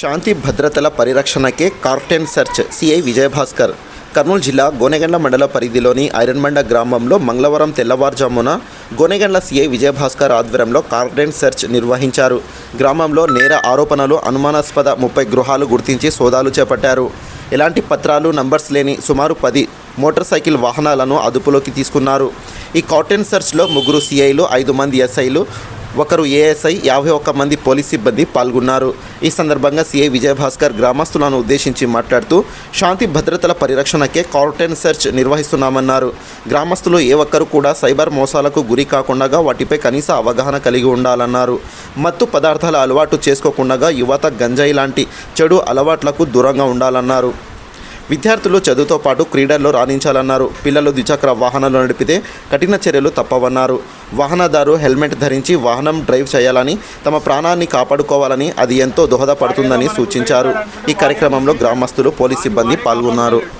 శాంతి భద్రతల పరిరక్షణకే cordon search CI Vijayabhaskar. Kurnool జిల్లా గోనెగండ్ల మండల పరిధిలోని ఐరన్మండ గ్రామంలో మంగళవారం తెల్లవారుజామున గోనెగండ్ల సిఐ విజయభాస్కర్ ఆధ్వర్యంలో కార్టెన్ సెర్చ్ నిర్వహించారు. గ్రామంలో నేర ఆరోపణలు అనుమానాస్పద ముప్పై గృహాలు గుర్తించి సోదాలు చేపట్టారు. ఎలాంటి పత్రాలు నంబర్స్ లేని సుమారు పది మోటార్ సైకిల్ వాహనాలను అదుపులోకి తీసుకున్నారు. ఈ కార్టెన్ సెర్చ్లో ముగ్గురు సిఐలు ఐదు మంది ఎస్ఐలు ఒకరు ఏఎస్ఐ యాభై ఒక్క మంది పోలీస్ సిబ్బంది పాల్గొన్నారు. ఈ సందర్భంగా సీఐ విజయభాస్కర్ గ్రామస్తులను ఉద్దేశించి మాట్లాడుతూ శాంతి భద్రతల పరిరక్షణకే కార్టెన్ సెర్చ్ నిర్వహిస్తున్నామన్నారు. గ్రామస్తులు ఏ ఒక్కరు కూడా సైబర్ మోసాలకు గురి కాకుండా వాటిపై కనీస అవగాహన కలిగి ఉండాలన్నారు. మత్తు పదార్థాల అలవాటు చేసుకోకుండా యువత గంజాయి లాంటి చెడు అలవాట్లకు దూరంగా ఉండాలన్నారు. విద్యార్థులు చదువుతో పాటు క్రీడల్లో రాణించాలన్నారు. పిల్లలు ద్విచక్ర వాహనాలు నడిపితే కఠిన చర్యలు తప్పవన్నారు. వాహనదారు హెల్మెట్ ధరించి వాహనం డ్రైవ్ చేయాలని తమ ప్రాణాన్ని కాపాడుకోవాలని అది ఎంతో దోహదపడుతుందని సూచించారు. ఈ కార్యక్రమంలో గ్రామస్తులు పోలీస్ సిబ్బంది పాల్గొన్నారు.